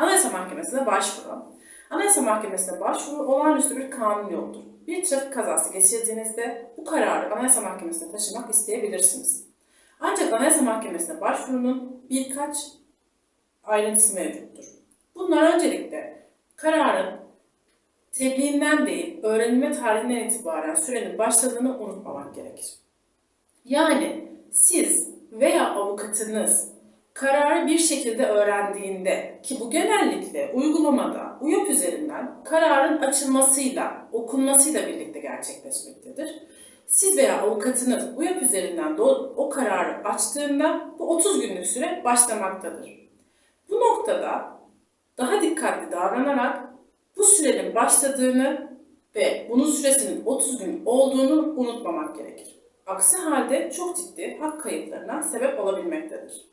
Anayasa Mahkemesi'ne başvuru. Anayasa Mahkemesi'ne başvuru olağanüstü bir kanun yoludur. Bir trafik kazası geçirdiğinizde bu kararı Anayasa Mahkemesi'ne taşımak isteyebilirsiniz. Ancak Anayasa Mahkemesi'ne başvurunun birkaç ayrıntısı mevcuttur. Bunlar öncelikle kararın tebliğinden değil, öğrenilme tarihinden itibaren sürenin başladığını unutmamak gerekir. Yani siz veya avukatınız kararı bir şekilde öğrendiğinde ki bu genellikle uygulamada UYOP üzerinden kararın açılmasıyla, okunmasıyla birlikte gerçekleşmektedir. Siz veya avukatınız UYOP üzerinden de o, o kararı açtığında bu 30 günlük süre başlamaktadır. Bu noktada daha dikkatli davranarak bu sürenin başladığını ve bunun süresinin 30 gün olduğunu unutmamak gerekir. Aksi halde çok ciddi hak kayıplarına sebep olabilmektedir.